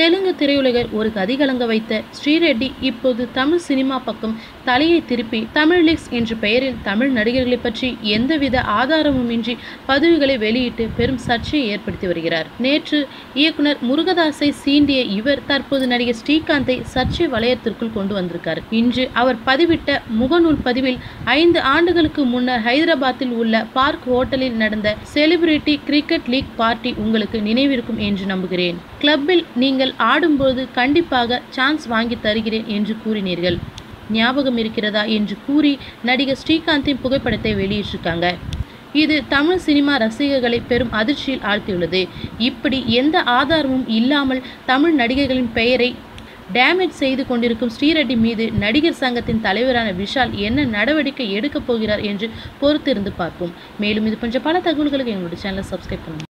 Telugu திரையுலகர் ஒரு கதிகலங்க வைத்த ஸ்ரீரெட்டி இப்போது தமிழ் சினிமா பக்கம் தலையை திருப்பி தமிழ் லீக்ஸ் என்ற பெயரில் தமிழ் நடிகர்களை பற்றி எந்தவித ஆதாரமுமின்றி பதிவுகளை வெளியிட்டு பெரும் சர்ச்சையை ஏற்படுத்தி வருகிறார். நேற்று இயக்குனர் முருகதாஸை சீண்டிய இவர் தற்போது நடிகர் ஸ்ரீகாந்தை சர்ச்சை வளையத்திற்குள் கொண்டு வந்திருக்கார். இன்று அவர் பதிவிட்ட முகநூல் பதிவில் ஐந்து ஆண்டுகளுக்கு முன்னர் ஹைதராபாத்தில் உள்ள பார்க் ஹோட்டலில் நடந்த செலிபிரிட்டி கிரிக்கெட் லீக் பார்ட்டி உங்களுக்கு நினைவிருக்கும் என்று நம்புகிறேன். கிளப்பில் நீங்கள் ஆடும்போது கண்டிப்பாக சான்ஸ் வாங்கி தருகிறேன் என்று கூறினீர்கள். ஞாபகம் இருக்கிறதா என்று கூறி நடிகர் ஸ்ரீகாந்தின் புகைப்படத்தை வெளியிட்டிருக்காங்க. இது தமிழ் சினிமா ரசிகர்களை பெரும் அதிர்ச்சியில் ஆழ்த்தியுள்ளது. இப்படி எந்த ஆதாரமும் இல்லாமல் தமிழ் நடிகைகளின் பெயரை டேமேஜ் செய்து கொண்டிருக்கும் ஸ்ரீரெட்டி மீது நடிகர் சங்கத்தின் தலைவரான விஷால் என்ன நடவடிக்கை எடுக்கப் போகிறார் என்று பொறுத்திருந்து பார்ப்போம். மேலும் இது போன்ற பல தகவல்களுக்கு எங்களுடைய சேனலை சப்ஸ்கிரைப் பண்ணுங்கள்